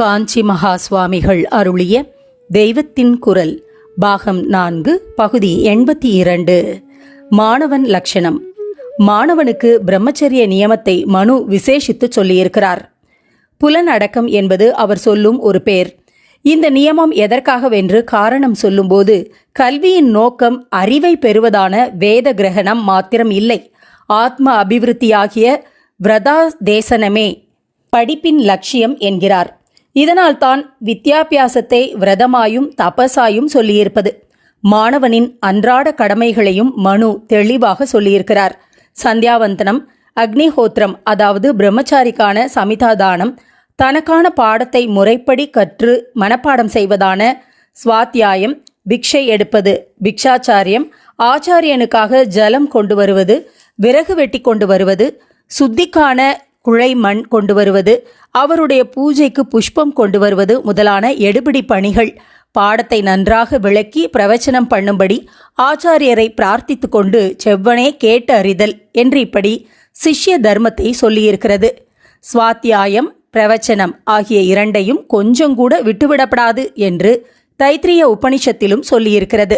காஞ்சி மகா சுவாமிகள் அருளிய தெய்வத்தின் குரல் பாகம் நான்கு பகுதி எண்பத்தி இரண்டு. மாணவன் லட்சணம். மாணவனுக்கு பிரம்மச்சரிய நியமத்தை மனு விசேஷித்து சொல்லியிருக்கிறார். புலனடக்கம் என்பது அவர் சொல்லும் ஒரு பேர். இந்த நியமம் எதற்காகவென்று காரணம் சொல்லும்போது கல்வியின் நோக்கம் அறிவை பெறுவதான வேத கிரகணம் மாத்திரம் இல்லை. ஆத்ம அபிவிருத்தியாகிய விரதா தேசனமே படிப்பின் லட்சியம் என்கிறார். இதனால்தான் வித்யாபியாசத்தை விரதமாயும் தபசாயும் சொல்லியிருப்பது. மாணவனின் அன்றாட கடமைகளையும் மனு தெளிவாக சொல்லியிருக்கிறார். சந்தியாவந்தனம் அக்னிஹோத்திரம் அதாவது பிரம்மச்சாரிக்கான சமிதாதானம் தனக்கான பாடத்தை முறைப்படி கற்று மனப்பாடம் செய்வதான ஸ்வாத்தியாயம் பிக்ஷை எடுப்பது பிக்ஷாச்சாரியம் ஆச்சாரியனுக்காக ஜலம் கொண்டு வருவது விறகு வெட்டி கொண்டு வருவது சுத்திக்கான குழை மண் கொண்டு வருவது அவருடைய பூஜைக்கு புஷ்பம் கொண்டு வருவது முதலான எடுபிடி பணிகள். பாடத்தை நன்றாக விளக்கி பிரவச்சனம் பண்ணும்படி ஆச்சாரியரை பிரார்த்தித்து கொண்டு செவ்வனே கேட்டு அறிதல் என்று இப்படி சிஷ்ய தர்மத்தை சொல்லியிருக்கிறது. ஸ்வாத்தியாயம் பிரவச்சனம் ஆகிய இரண்டையும் கொஞ்சம் கூட விட்டுவிடப்படாது என்று தைத்திரிய உபனிஷத்திலும் சொல்லியிருக்கிறது.